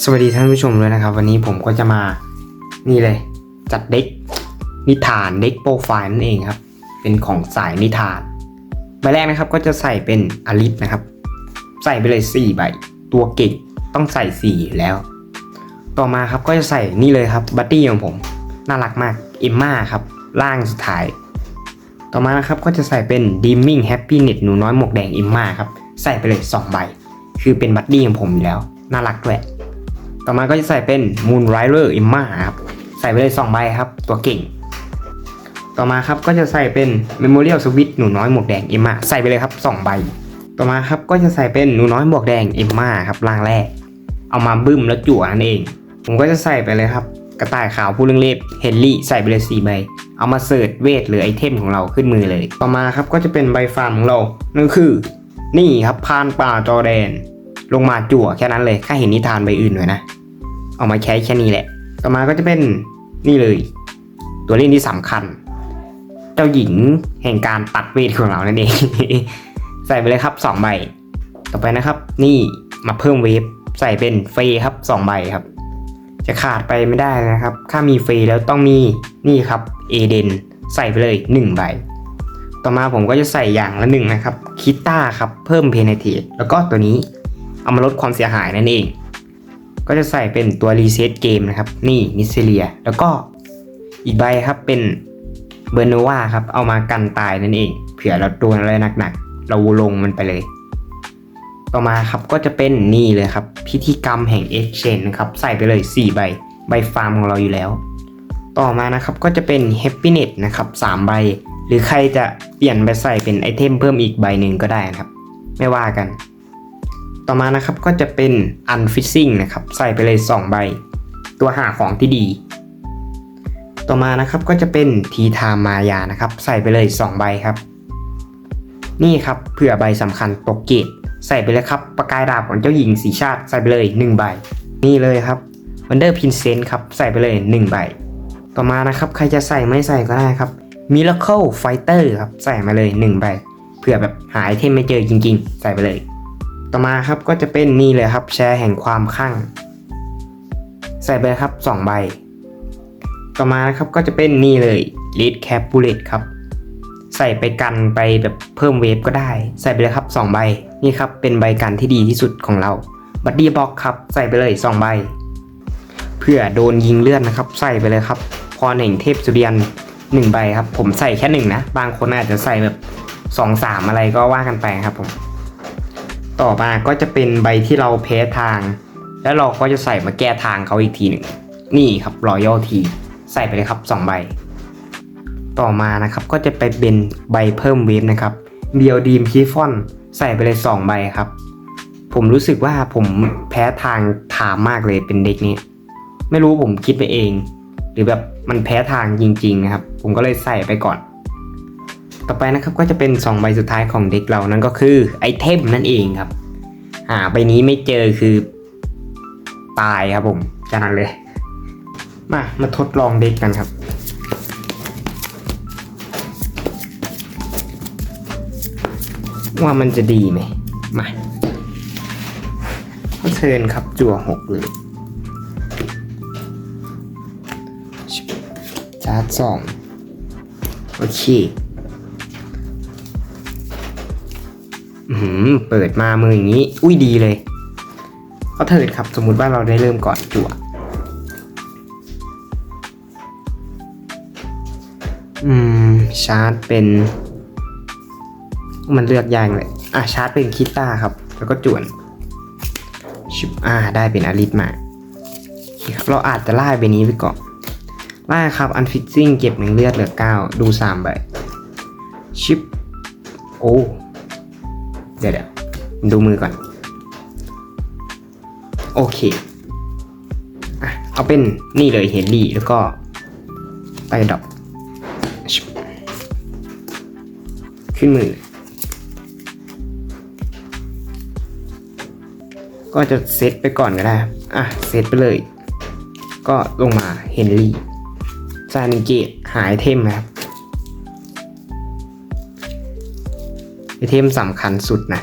สวัสดีท่านผู้ชมเลยนะครับ วันนี้ผมก็จะมานี่เลย จัดเด็กนิทานเด็กโปรไฟล์นั่นเองครับ เป็นของสายนิทานใบแรกนะครับก็จะใส่เป็นอลิสนะครับ ใส่ไปเลย4ใบตัวเก่งต้องใส่ 4 แล้ว ต่อมาครับก็จะใส่นี่เลยครับบัตตี้ของผมน่ารักมากเอมมาครับร่างสุดท้าย ต่อมานะครับก็จะใส่เป็น Dimming Happiness หนูน้อยหมวกแดงเอมมาครับใส่ไปเลย2ใบคือเป็นบัตตี้ของผมอยู่แล้ว น่ารักด้วย ต่อมาก็จะใส่เป็น Moon Rider Emma ครับ ใส่ไปเลย2ใบครับ ตัวเก่ง ต่อมาครับก็จะใส่เป็น Memorial Switch หนูน้อยหมวกแดง Emma ใส่ไปเลยครับ2ใบ ต่อมาครับก็จะใส่เป็นหนูน้อยหมวกแดง Emma ครับร่างแรก เอามาบึ้มแล้วจั่วนั่นเอง ผมก็จะใส่ไปเลยครับ กระต่ายขาวผู้เรื่องเล็บเฮนรี่ใส่ไปเลย4ใบ เอามาเสิร์ชเวทหรือไอเทมของเราขึ้นมือเลย ต่อมาครับก็จะเป็นใบฟาร์มของเรานั่นคือ นี่ครับพานป่าจอแดน ลงมาจั่วแค่นั้นเลยข้าเห็นนิทานใบอื่นหน่อยนะ เอามาใช้แค่นี้แหละ ต่อมาก็จะเป็นนี่เลย ตัวเล่นที่สำคัญ เจ้าหญิงแห่งการตัดเวทของเรานั่นเอง ใส่ไปเลยครับ2ใบ ต่อไปนะครับ นี่มาเพิ่มเวฟใส่เป็นเฟย์ครับ2ใบครับ จะขาดไปไม่ได้นะครับถ้ามีเฟย์แล้วต้องมีนี่ครับเอเดนใส่ไปเลย1ใบต่อมาผมก็จะใส่อย่างละหนึ่งนะครับคิต้าครับเพิ่มเพนทตแล้วก็ตัวนี้ เอามาลดความเสียหายนั่นเอง ก็จะใส่เป็นตัวรีเซ็ตเกมนะครับ นี่นิเซเลีย แล้วก็อีกใบครับเป็นเบอร์โนวาครับ เอามากันตายนั่นเอง เผื่อเราโดนอะไรหนักๆ เราลงมันไปเลย ต่อมาครับก็จะเป็นนี่เลยครับ พิธีกรรมแห่ง Exchange นะครับ ใส่ไปเลย 4 ใบ ใบฟาร์มของเราอยู่แล้ว ต่อมานะครับก็จะเป็น Happiness นะครับ3ใบ หรือใครจะเปลี่ยนไปใส่เป็นไอเทมเพิ่มอีกใบหนึ่งก็ได้นะครับ ไม่ว่ากัน ต่อมานะครับก็จะเป็น unfishing นะครับใส่ไปเลย 2 ใบ ตัวหาของที่ดี ต่อมานะครับก็จะเป็นทีทามายานะครับใส่ไปเลย 2 ใบครับ นี่ครับเผื่อใบสำคัญตกเกตใส่ไปเลยครับประกายดาบของเจ้าหญิงสีชาติ ใส่ไปเลย 1 ใบ นี่เลยครับ Wonder Princess ครับใส่ไปเลย 1 ใบ ต่อมานะครับใครจะใส่ไม่ใส่ก็ได้ครับ Miracle Fighter ครับใส่มาเลย 1 ใบเผื่อแบบหาไอเทมไม่เจอจริง ๆ ใส่ไปเลย ต่อมาครับก็จะเป็นนี่เลยครับแชร์แห่งความข้างใส่ไปเลยครับ2ใบ ต่อมานะครับก็จะเป็นนี่เลย Lead Cap Bullet ครับ ใส่ไปกันไปแบบเพิ่มเวฟก็ได้ ใส่ไปเลยครับ2ใบนี่ครับเป็นใบกันที่ดีที่สุดของเราบัดดี้บ็อกครับใส่ไปเลย2ใบเพื่อโดนยิงเลื่อดนะครับ ใส่ไปเลยครับ พรแห่งเทพสุริยันหนึ่งใบครับ ผมใส่แค่หนึ่งนะ บางคนอาจจะใส่แบบสองสามอะไรก็ว่ากันไปครับผม ต่อมาก็จะเป็นใบที่เราแพ้ทาง แล้วเราก็จะใส่มาแก้ทางเขาอีกทีหนึ่งนี่ครับรอยัลทีใส่ไปเลยครับ2ใบ ต่อมานะครับก็จะไปเป็นใบเพิ่มเวฟนะครับเบียวดีมคีฟอนใส่ไปเลย2ใบครับ ผมรู้สึกว่าผมแพ้ทางถามมากเลยเป็นเด็กนี้ ไม่รู้ผมคิดไปเอง หรือแบบมันแพ้ทางจริง ๆ นะครับ ผมก็เลยใส่ไปก่อน ต่อไปนะครับก็จะเป็น 2 ใบสุดท้ายของเด็กเรานั่นก็คือไอเทมนั่นเองครับ หาใบนี้ไม่เจอคือ ตายครับผมจะนั้นเลย มา มาทดลองเด็กกันครับ ว่ามันจะดีไหมมาเชิญครับจั่วหกเลยชาร์จสองโอเค เปิดมามืออย่างนี้ อุ้ยดีเลยเขาเถิดครับ สมมุติว่าเราได้เริ่มก่อนจั่วอืม ชาร์จเป็น มันเลือกยากเลย อะชาร์จเป็นคิตต้าครับ แล้วก็จวนชิบอ่า ได้เป็นอาริสมาครับเราอาจจะไล่ไปนี้ไปก่อนไล่ครับ อันฟิตซิ่งเก็บหนึ่งเลือดเหลือเก้าดูสามใบชิปโอ้ เดี๋ยวเดี๋ยวดูมือก่อน โอเคอะเอาเป็นนี่เลยเฮนรี่แล้วก็ไตดอกชิบขึ้นมือ ก็จะเซตไปก่อนก็ได้อะเซตไปเลย ก็ลงมาเฮนรี่ซานิเกตหายเทมนะครับ ไอเทมสำคัญสุดนะ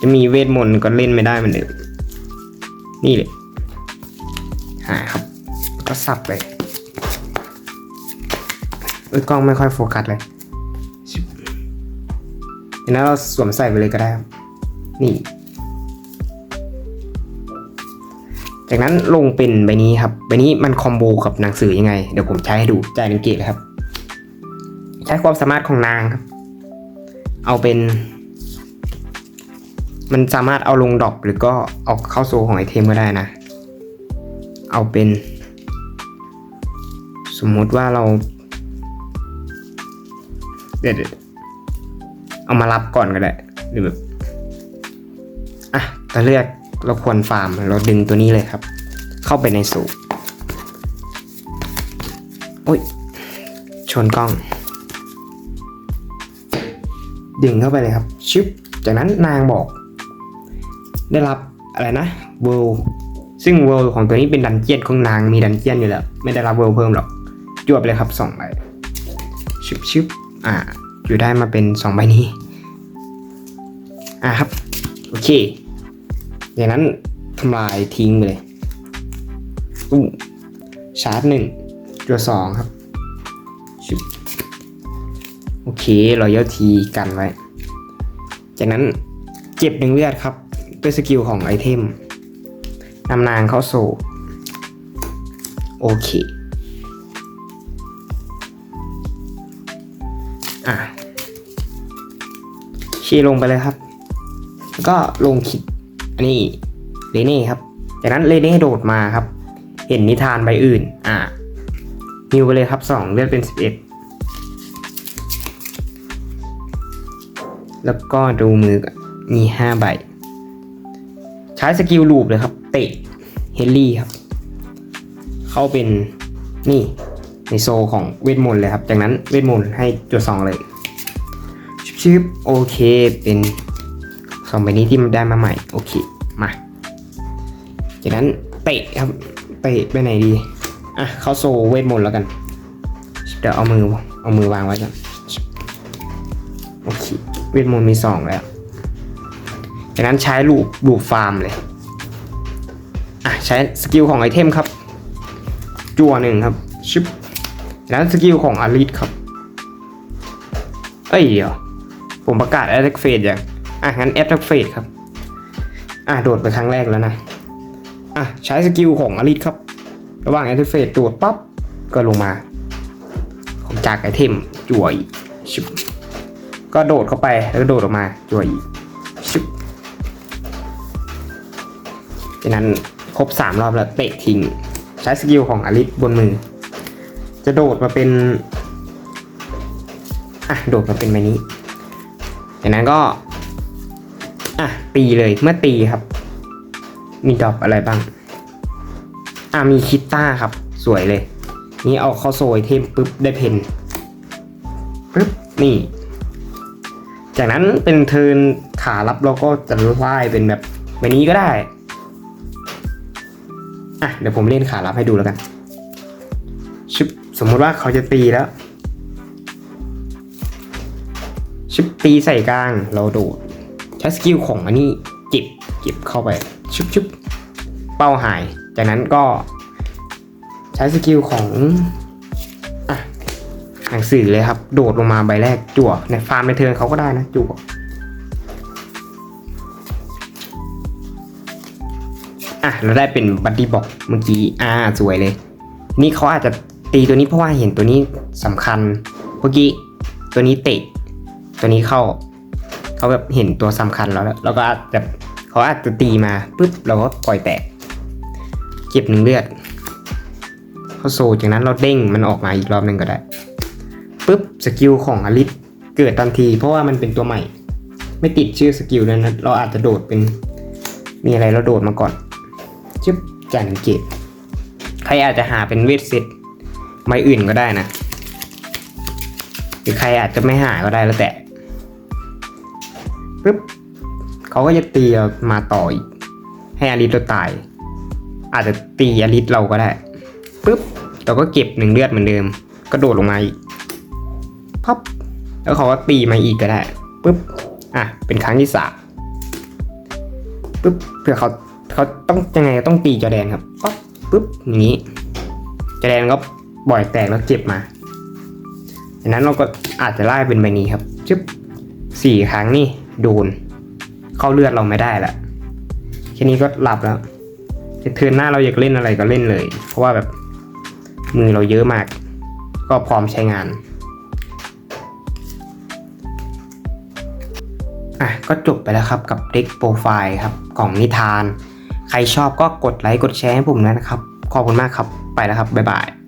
จะมีเวทมนต์ก็เล่นไม่ได้มือนเดิมนี่เลยหายครับก็สับเลยเอ้ยกล้องไม่ค่อยโฟกัสเลยเดี๋ยวนั้นเราสวมใส่ไปเลยก็ได้ครับ นี่ จากนั้นลงเป็นใบนี้ครับใบนี้มันคอมโบกับหนังสือยังไง เดี๋ยวผมใช้ให้ดูจ่ายหนึ่งเกตเลยครับ ใช้ความสามารถของนางครับ เอาเป็น มันสามารถเอาลงดรอปหรือก็เอาเข้าโซของไอเทมก็ได้นะ เอาเป็น สมมุติว่าเราเดี๋ยวเอามารับก่อนก็ได้หรือแบบอะจะเลือกเราควรฟาร์มเราดึงตัวนี้เลยครับ เข้าไปในสูโอ้ยชนกล้อง ดึงเข้าไปเลยครับชึบจากนั้นนางบอก ได้รับอะไรนะเวลซึ่งเวลของตัวนี้เป็นดันเจียนของนางมีดันเจียนอยู่แล้ว ไม่ได้รับเวลเพิ่มหรอกจวบเลยครับสองใบชึบชึบอ่าอยู่ได้มาเป็นสองใบนี้ อ่าครับ โอเคอย่างนั้นทำลายทิ้งไปเลยอู้ชาร์จหนึ่งตัวสองครับชึบ โอเครอยัลทีกันไว้ จากนั้นเจ็บหนึ่งเลือดครับ ด้วยสกิลของไอเทมนำนางเข้าโซโอเค อะชี้ลงไปเลยครับ ก็ลงคิด อันนี้เลเน่ครับ จากนั้นเลเน่โดดมาครับ เห็นนิทานใบอื่น อะมิวไปเลยครับ 2 เลือดเป็น 11 แล้วก็ดูมือมีห้าใบ ใช้สกิลลูปเลยครับ เตะเฮลลี่ครับ เข้าเป็นนี่ในโซของเวทมนต์เลยครับ จากนั้นเวทมนต์ให้จุดสองเลยชิบๆโอเคเป็นสองใบนี้ที่มันได้มาใหม่ โอเค มา จากนั้นเตะครับ เตะไปไหนดี อะ เข้าโซเวทมนต์แล้วกัน เดี๋ยวเอามือเอามือวางไว้ก่อนโอเค เวทมนต์มีสองแล้วจากนั้นใช้ลูปลูปฟาร์มเลยอะใช้สกิลของไอเทมครับ จั่วหนึ่งครับชิปจากนั้นสกิลของอาริสครับ เอ้ยเดี๋ยวผมประกาศแอตแทกเฟสอย่างอะงั้นแอตแทกเฟสครับ อะโดดไปครั้งแรกแล้วนะ อะใช้สกิลของอาริสครับ ระหว่างแอตแทกเฟสโดดปั๊บก็ลงมา ของจากไอเทมจั่วอีกชิป ก็โดดเข้าไปแล้วก็โดดออกมาจั่วอีกชึบจากนั้นครบสามรอบแล้วเตะทิ้งใช้สกิลของอลิสบนมือ จะโดดมาเป็น อะ โดดมาเป็นแบบนี้จากนั้นก็ อะ ตีเลยเมื่อตีครับ มีดรอปอะไรบ้าง อะ มีคิตต้าครับ สวยเลย นี่เอาเข้าโซยเทมปุ๊บได้เพนปุ๊บนี่ จากนั้นเป็นเทินขารับเราก็จะไล่เป็นแบบแบบนี้ก็ได้อะเดี๋ยวผมเล่นขารับให้ดูแล้วกันชึบสมมติว่าเขาจะตีแล้วชึบตีใส่กลางเราโดดใช้สกิลของอันนี้เก็บเก็บเข้าไปชึบชึบเป้าหาย จากนั้นก็ใช้สกิลของ หนังสือเลยครับ โดดลงมาใบแรกจั่วในฟาร์มในเทิร์นเขาก็ได้นะจั่วอะเราได้เป็นบัดดี้บอกเมื่อกี้อ่าสวยเลย นี่เขาอาจจะตีตัวนี้เพราะว่าเห็นตัวนี้สำคัญเมื่อกี้ตัวนี้เตะ ตัวนี้เข้าเขาแบบเห็นตัวสำคัญแล้วแล้วก็อาจจะเขาอาจจะตีมาปุ๊บเราก็ปล่อยแตก เก็บหนึ่งเลือดเขาโซจากนั้นเราเด้งมันออกมาอีกรอบหนึ่งก็ได้ ปุ๊บสกิลของอลิสเกิดทันที เพราะว่ามันเป็นตัวใหม่ ไม่ติดชื่อสกิลนั้นะเราอาจจะโดดเป็นมีอะไรเราโดดมาก่อนจึ๊บจานเกตใครอาจจะหาเป็นเวทเซตไม่อื่นก็ได้นะ หรือใครอาจจะไม่หาก็ได้แล้วแต่ปุ๊บเขาก็จะตีเรามาต่ออีกให้อลิสเราตาย อาจจะตีอลิสเราก็ได้ปุ๊บเราก็เก็บหนึ่งเลือดเหมือนเดิม ก็โดดลงมาอีก แล้วเขาก็ตีมาอีกก็ได้ปุ๊บอะเป็นครั้งที่สามปุ๊บเผื่อเขาเขาต้องยังไงต้องตีจอแดนครับปั๊บปุ๊บอย่างนี้จอแดนก็บ่อยแตกแล้วเจ็บมาดังนั้นเราก็อาจจะไล่เป็นใบนี้ครับจึ๊บสี่ครั้งนี่โดน เข้าเลือดเราไม่ได้ละแค่นี้ก็หลับแล้วเทิร์นหน้าเราอยากเล่นอะไรก็เล่นเลย เพราะว่าแบบมือเราเยอะมาก ก็พร้อมใช้งาน ก็จบไปแล้วครับกับเด็กโปรไฟล์ครับของนิทาน ใครชอบก็กดไลค์กดแชร์ให้ผมนะครับ ขอบคุณมากครับ ไปแล้วครับ บ๊ายบาย